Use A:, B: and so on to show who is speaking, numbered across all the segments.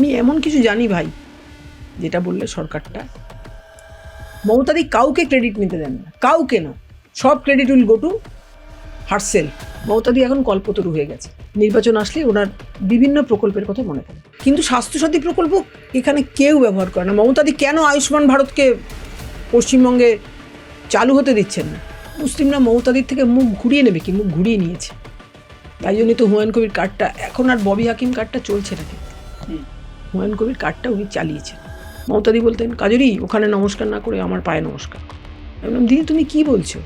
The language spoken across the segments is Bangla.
A: আমি এমন কিছু জানি ভাই, যেটা বললে সরকারটা, মমতাদি কাউকে ক্রেডিট নিতে দেন না, কাউকে না, সব credit will go to herself মমতাদি এখন কল্পতরু হয়ে গেছে, নির্বাচন আসলে ওনার বিভিন্ন প্রকল্পের কথা মনে পড়ে। কিন্তু স্বাস্থ্যসাথী প্রকল্প এখানে কেউ ব্যবহার করে না। মমতাদি কেন আয়ুষ্মান ভারতকে পশ্চিমবঙ্গে চালু হতে দিচ্ছেন না? মুসলিমরা মমতাদির থেকে মুখ ঘুরিয়ে নেবে কি? মুখ ঘুরিয়ে নিয়েছে। তাই জন্যই তো হুমায়ুন কবির কার্ডটা এখন আর ববি হাকিম কার্ডটা চলছে না কিন্তু হুমায়ুন কবির কার্ডটা উনি চালিয়েছেন। মমতাদি বলতেন কাজরি ওখানে নমস্কার না করে আমার পায়ে নমস্কার করো। আমি বললাম দিদি তুমি কি বলছো?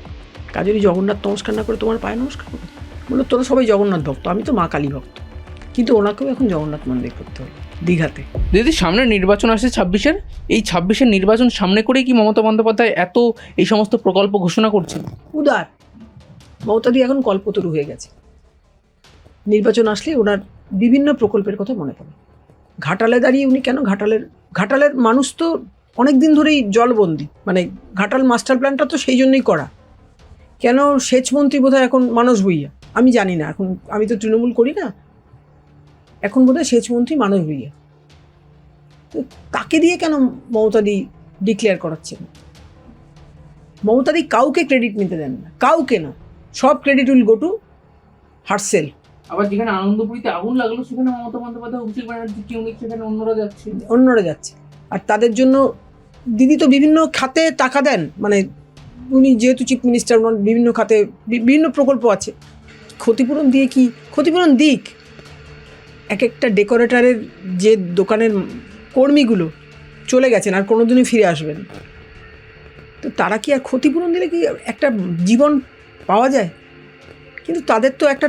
A: কাজরি জগন্নাথ নমস্কার না করে তোমার পায়ে নমস্কার করো? বলল তোরা সবাই জগন্নাথ ভক্ত আমি তো মা কালী ভক্ত। কিন্তু ওনাকেও এখন জগন্নাথ মন্দির করতে হবে দীঘাতে।
B: দিদি সামনে নির্বাচন আসছে ছাব্বিশের। এই ছাব্বিশের নির্বাচন সামনে করেই কি মমতা বন্দ্যোপাধ্যায় এত এই সমস্ত প্রকল্প ঘোষণা করছেন?
A: উদার। মমতাদি এখন কল্পতরু হয়ে গেছে। নির্বাচন আসলে ওনার বিভিন্ন প্রকল্পের কথা মনে পড়ে। ঘাটালে দাঁড়িয়ে উনি কেন? ঘাটালের ঘাটালের মানুষ তো অনেক দিন ধরেই জলবন্দি। মানে ঘাটাল মাস্টার প্ল্যানটা তো সেই জন্যই করা। কেন সেচমন্ত্রী বোধহয় এখন মানস ভুইয়া? আমি জানি না, এখন আমি তো তৃণমূল করি না। এখন বোধহয় সেচমন্ত্রী মানস ভুইয়া। তো তাকে দিয়ে কেন মমতাদি ডিক্লেয়ার করাচ্ছেন? মমতাদি কাউকে ক্রেডিট নিতে দেন না। কাউকে না। সব credit will go to herself
B: আবার যেখানে আনন্দপুরীতে আগুন লাগল, সেখানে মমতা বন্দ্যোপাধ্যায়, অভিষেক ব্যানার্জি টিউনিক সেখানে অন্যরা যাচ্ছে।
A: অন্যরা যাচ্ছে। আর তাদের জন্য দিদি তো বিভিন্ন খাতে টাকা দেন মানে উনি যেহেতু চিফ মিনিস্টার ওনার বিভিন্ন খাতে বিভিন্ন প্রকল্প আছে। ক্ষতিপূরণ দিয়ে কি? ক্ষতিপূরণ দিক। এক একটা ডেকোরেটরের যে দোকানের কর্মীগুলো চলে গেছেন আর কোনোদিনই ফিরে আসবেন। তো তারা কি আর ক্ষতিপূরণ দিলে কি একটা জীবন পাওয়া যায়? কিন্তু তাদের তো একটা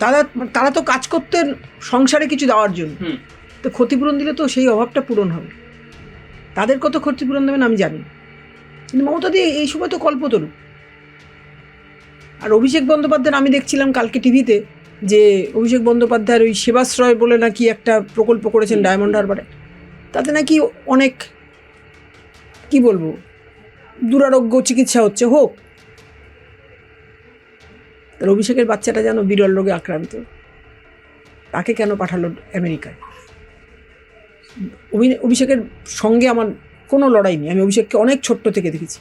A: তারা তারা তো কাজ করতেন সংসারে কিছু দেওয়ার জন্য। তো ক্ষতিপূরণ দিলে তো সেই অভাবটা পূরণ হবে। তাদের কত ক্ষতিপূরণ দেবেন আমি জানি কিন্তু মমতা দিয়ে এই সময় তো কল্পতরু। আর অভিষেক বন্দ্যোপাধ্যায়ের আমি দেখছিলাম কালকে টিভিতে যে অভিষেক বন্দ্যোপাধ্যায়ের ওই সেবাশ্রয় বলে নাকি একটা প্রকল্প করেছেন ডায়মন্ড হারবারে। তাতে নাকি অনেক কি বলব দুরারোগ্য চিকিৎসা হচ্ছে। হোক তার অভিষেকের বাচ্চাটা যেন বিরল রোগে আক্রান্ত। তাকে কেন পাঠালো আমেরিকায়? অভি- অভিষেকের সঙ্গে আমার কোনো লড়াই নেই। আমি অভিষেককে অনেক ছোট্ট থেকে দেখেছি।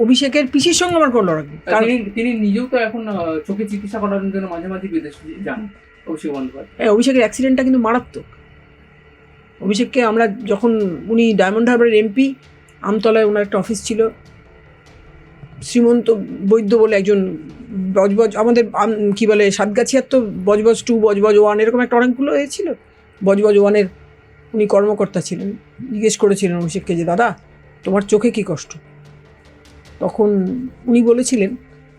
A: অভিষেকের পিসির সঙ্গে আমার কোনো লড়াই নেই। কারণ
B: তিনি তিনি নিজেও তো এখন চোখে চিকিৎসা করার জন্য মাঝে মাঝে বিদেশে যান অভিষেক বন্দ্যোপাধ্যায়।
A: হ্যাঁ অভিষেকের অ্যাক্সিডেন্টটা কিন্তু মারাত্মক। অভিষেককে আমরা যখন উনি ডায়মন্ড হারবারের এমপি আমতলায় ওনার একটা অফিস ছিল। শ্রীমন্ত বৈদ্য বলে একজন বজবজ, আমাদের, আম- কি বলে, সাতগাছিয়ার তো বজবজ টু বজবজ ওয়ান এরকম একটা অনেকগুলো এ ছিল। বজবজ ওয়ানের উনি কর্মকর্তা ছিলেন। জিজ্ঞেস করেছিলেন অভিষেককে যে, দাদা, তোমার চোখে কি কষ্ট? তখন উনি বলেছিলেন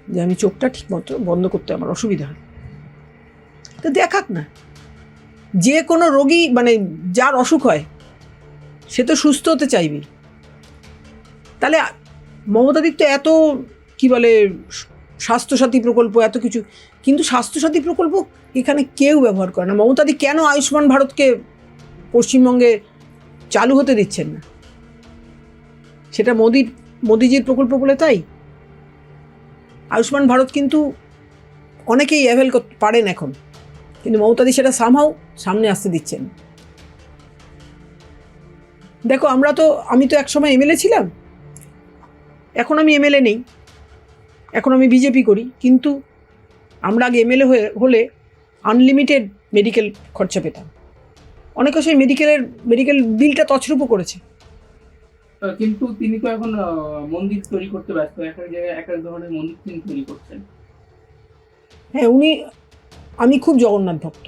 A: যে, আমি চোখটা ঠিকমতো বন্ধ করতে আমার অসুবিধা হয়। তো দেখাক না। যে কোনো রোগী মানে যার অসুখ হয়, সে তো সুস্থ হতে চাইবে তাহলে মমতাদির তো এত, কি বলে, স্বাস্থ্যসাথী প্রকল্প, এত কিছু। কিন্তু স্বাস্থ্যসাথী প্রকল্প এখানে কেউ ব্যবহার করে না। মমতাদি কেন আয়ুষ্মান ভারতকে পশ্চিমবঙ্গে চালু হতে দিচ্ছেন না? সেটা মোদির মোদিজির প্রকল্প বলে তাই? আয়ুষ্মান ভারত কিন্তু অনেকেই অ্যাভেল পারেন এখন। কিন্তু মমতাদি সেটা সামহাও সামনে আসতে দিচ্ছেন। দেখো, আমরা তো, আমি তো একসময় এমএলএ ছিলাম। এখন আমি এমএলএ নেই এখন আমি বিজেপি করি কিন্তু আমরা আগে এমএলএ হয়ে হলে আনলিমিটেড মেডিকেল খরচা পেতাম। অনেকে সেই মেডিকেলের মেডিকেল বিলটা তছরূপও করেছে।
B: কিন্তু তিনি তো এখন মন্দির তৈরি করতে ব্যস্ত এক এক জায়গায় এক এক ধরনের মন্দির তিনি তৈরি করছেন।
A: হ্যাঁ উনি আমি খুব জগন্নাথ ভক্ত।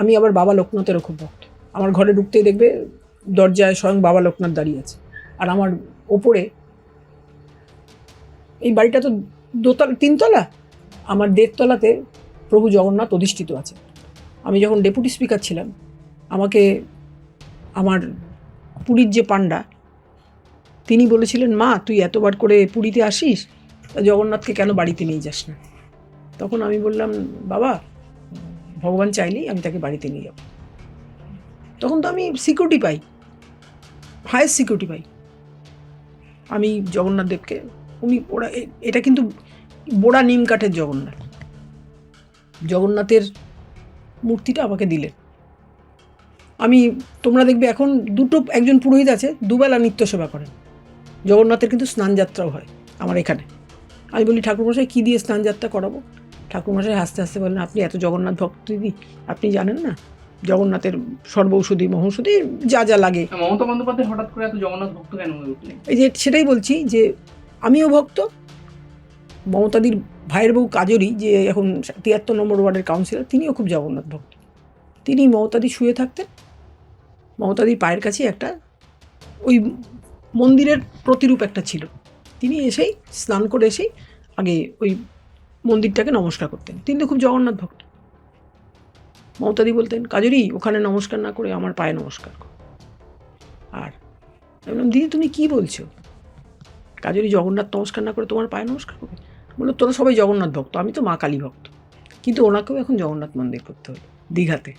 A: আমি আবার বাবা লোকনাথেরও খুব ভক্ত। আমার ঘরে ঢুকতেই দেখবে দরজায় স্বয়ং বাবা লোকনাথ দাঁড়িয়ে আছে। আর আমার ওপরে এই বাড়িটা তো দোতলা, তিনতলা? আমার দেড়তলাতে প্রভু জগন্নাথ অধিষ্ঠিত আছে আমি যখন ডেপুটি স্পিকার ছিলাম, আমাকে আমার পুরীর যে পাণ্ডা, তিনি বলেছিলেন, মা, তুই এতবার করে পুরীতে আসিস, তা জগন্নাথকে কেন বাড়িতে নিয়ে যাস না? তখন আমি বললাম, বাবা, ভগবান চাইলেই আমি তাকে বাড়িতে নিয়ে যাব। তখন তো আমি সিকিউরিটি পাই হায়েস্ট সিকিউরিটি পাই। আমি জগন্নাথ দেবকে উনি ওরা এটা কিন্তু বোড়া নিম কাঠের জগন্নাথ। জগন্নাথের মূর্তিটা আমাকে দিলেন। আমি তোমরা দেখবে এখন দুটো একজন পুরোহিত আছে দুবেলা নিত্য সেবা করেন। জগন্নাথের কিন্তু স্নানযাত্রাও হয় আমার এখানে। আমি বলি ঠাকুরমশাই কী দিয়ে স্নানযাত্রা করাবো? ঠাকুরমশাই হাসতে হাসতে বলেন আপনি এত জগন্নাথ ভক্ত দিদি আপনি জানেন না? জগন্নাথের সর্বৌষধি মহৌষধি যা যা লাগে।
B: মমতা বন্দ্যোপাধ্যায় হঠাৎ করে এত জগন্নাথ ভক্ত কেন
A: এই যে সেটাই বলছি যে আমিও ভক্ত। মমতাদির ভাইয়ের বউ কাজরি, যে এখন তিয়াত্তর নম্বর ওয়ার্ডের কাউন্সিলর তিনিও খুব জগন্নাথ ভক্ত। তিনি মমতাদি শুয়ে থাকতেন। মমতাদির পায়ের কাছে একটা ওই মন্দিরের প্রতিরূপ একটা ছিল। তিনি এসেই, স্নান করে এসেই আগে ওই মন্দিরটাকে নমস্কার করতেন। তিনি তো খুব জগন্নাথ ভক্ত। মমতাদি বলতেন, কাজরি, ওখানে নমস্কার না করে আমার পায়ে নমস্কার কর। আর বললাম, দিদি, তুমি কি বলছো? কাজরি জগন্নাথ নমস্কার না করে তোমার পায়ে নমস্কার করবে? বলল তোরা সবাই জগন্নাথ ভক্ত আমি তো মা কালী ভক্ত। কিন্তু ওনাকেও এখন জগন্নাথ মন্দির করতে হলো দীঘাতে।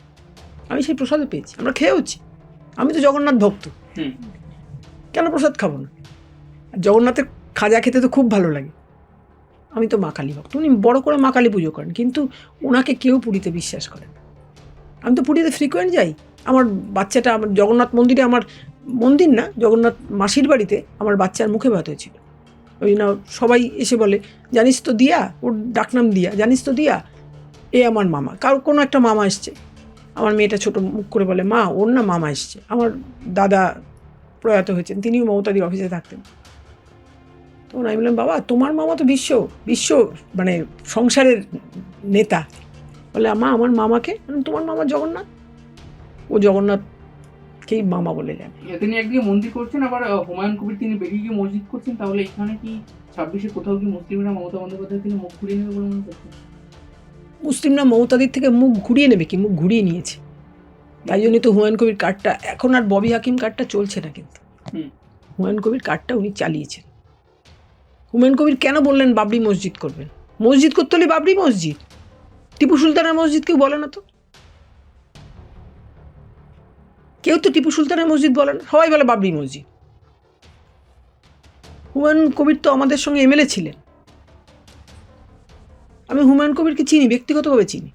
A: আমি সেই প্রসাদও পেয়েছি আমরা খেয়েওছি। আমি তো জগন্নাথ ভক্ত।
B: হুম।
A: কেন প্রসাদ খাব না? আর জগন্নাথের খাজা খেতে তো খুব ভালো লাগে। আমি তো মা কালী ভক্ত উনি বড় করে মা কালী পুজো করেন কিন্তু ওনাকে কেউ পুরীতে বিশ্বাস করেন আমি তো পুরীতে ফ্রিকোয়েন্ট যাই। আমার বাচ্চাটা আমার জগন্নাথ মন্দিরে আমার মন্দির না, জগন্নাথ মাসির বাড়িতে আমার বাচ্চার মুখে ভাত হয়েছিল। ওই না সবাই এসে বলে, জানিস তো দিয়া, ওর ডাকনাম দিয়া, জানিস তো দিয়া, এ আমার মামা। কারও, কোনো একটা মামা এসছে। আমার মেয়েটা ছোট মুখ করে বলে, মা, ওর না মামা এসছে। আমার দাদা প্রয়াত হয়েছেন, তিনিও মমতাদির অফিসে থাকতেন। তখন আমি বললাম, বাবা, তোমার মামা তো বিশ্ব বিশ্ব মানে সংসারের নেতা। বলে, মা, আমার মামাকে? তোমার মামা জগন্নাথ? ও জগন্নাথকেই মামা বলে যান।
B: তিনি একদিকে মন্দির করছেন আবার হুমায়ুন কবির তিনি বেরিয়ে গিয়ে মসজিদ করছেন তাহলে এখানে কি ছাব্বিশে কোথাও কি মুসলিমরা মমতা বন্দ্যোপাধ্যায় তিনি মুখ ঘুরিয়ে নেবে বলে মনে করছেন
A: মুসলিমরা মমতাদির থেকে মুখ ঘুরিয়ে নেবে কি? মুখ ঘুরিয়ে নিয়েছে। তাই জন্যই তো হুমায়ুন কবির কার্ডটা এখন আর ববি হাকিম কার্ডটা চলছে না কিন্তু।
B: হুম।
A: হুমায়ুন কবির কার্ডটা উনি চালিয়েছেন। হুমায়ুন কবির কেন বললেন বাবরি মসজিদ করবেন? মসজিদ করতে হলে বাবরি মসজিদ। টিপু সুলতানের মসজিদ কেউ বলে না তো? কেউ তো টিপু সুলতানের মসজিদ বলে না, সবাই বলে বাবরি মসজিদ। হুমায়ুন কবির তো আমাদের সঙ্গে এমএলএ ছিলেন। আমি হুমায়ুন কবিরকে চিনি, ব্যক্তিগতভাবে চিনি।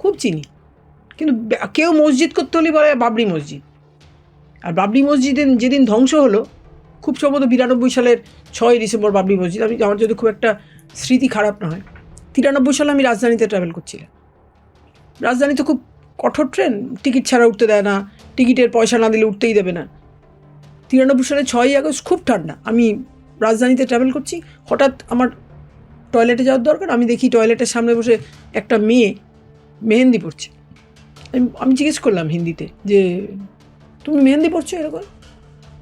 A: খুব চিনি। কিন্তু কেউ মসজিদ করতে হলে বলে বাবরি মসজিদ। আর বাবরি মসজিদে যেদিন ধ্বংস হলো, খুব সম্ভবত বিরানব্বই সালের ছয় ডিসেম্বর বাবরি মসজিদ। আমি আমার যদি খুব একটা স্মৃতি খারাপ না হয়, তিরানব্বই সালে আমি রাজধানীতে ট্রাভেল করছিলাম। রাজধানীতে খুব কঠোর ট্রেন? টিকিট ছাড়া উঠতে দেয় না। টিকিটের পয়সা না দিলে উঠতেই দেবে না। তিরানব্বই সালে ছয়ই আগস্ট খুব ঠান্ডা। আমি রাজধানীতে ট্রাভেল করছি। হঠাৎ আমার টয়লেটে যাওয়ার দরকার। আমি দেখি টয়লেটের সামনে বসে একটা মেয়ে মেহেন্দি পড়ছে আমি জিজ্ঞেস করলাম হিন্দিতে যে, তুমি মেহেন্দি পড়ছো এরকম?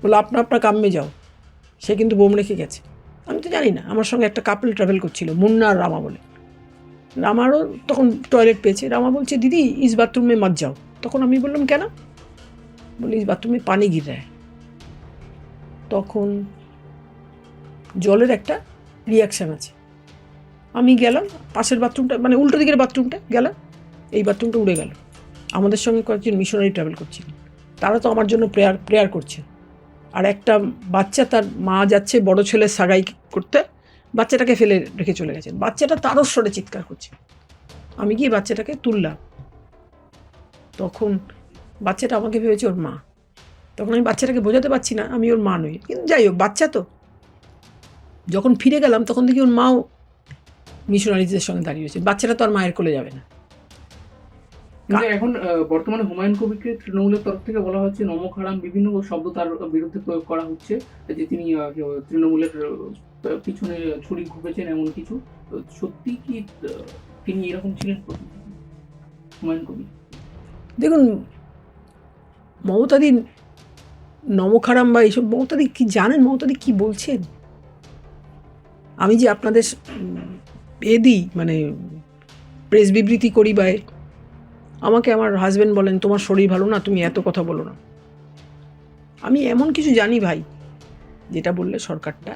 A: বলে আপনা আপনার কাম্যে যাও। সে কিন্তু বোম রেখে গেছে। আমি তো জানি না। আমার সঙ্গে একটা কাপল ট্রাভেল করছিল, মুন্না আর রামা বলে। রামারও তখন টয়লেট পেয়েছে। রামা বলছে, দিদি ইস বাথরুমে মত যাও। তখন আমি বললাম, কেন? বলি ইস বাথরুমে পানি গির রায় তখন জলের একটা রিয়াকশান আছে। আমি গেলাম, পাশের বাথরুমটা মানে উল্টো দিকের বাথরুমটা গেলাম, এই বাথরুমটা উড়ে গেল। আমাদের সঙ্গে কয়েকজন মিশনারি ট্রাভেল করছিলেন তারা তো আমার জন্য প্রেয়ার প্রেয়ার করছে। আর একটা বাচ্চা তার মা যাচ্ছে বড় ছেলে সাগাই করতে। বাচ্চাটাকে ফেলে রেখে চলে গেছেন। বাচ্চাটা তারও স্বরে চিৎকার করছে। আমি গিয়ে বাচ্চাটাকে তুললাম। তখন বাচ্চাটা আমাকে ভেবেছে ওর মা। তখন আমি বাচ্চাটাকে বোঝাতে পারছি না, আমি ওর মা নই। কিন্তু যাই হোক, বাচ্চা তো। যখন ফিরে গেলাম, তখন দেখি ওর মাও মিশনারিজদের সঙ্গে দাঁড়িয়ে রয়েছে। বাচ্চাটা তো আর মায়ের কোলে যাবে না।
B: কিন্তু এখন বর্তমানে হুমায়ুন কবিরকে তৃণমূলের তরফ থেকে বলা হচ্ছে নমক হারাম বিভিন্ন শব্দ তার বিরুদ্ধে প্রয়োগ করা হচ্ছে যে তিনি তৃণমূলের পিছনে ছুরি ঘুপেছেন এমন কিছু। সত্যি কি তিনি এরকম ছিলেন হুমায়ুন কবির।
A: দেখুন মমতাদি নমখারাম বা এইসব মমতাদি কি জানেন? মমতাদি কি বলছেন? আমি যে আপনাদের এ দিই মানে প্রেস বিবৃতি করি বা আমাকে আমার হাজব্যান্ড বলেন, তোমার শরীর ভালো না, তুমি এত কথা বলো না। আমি এমন কিছু জানি ভাই, যেটা বললে সরকারটা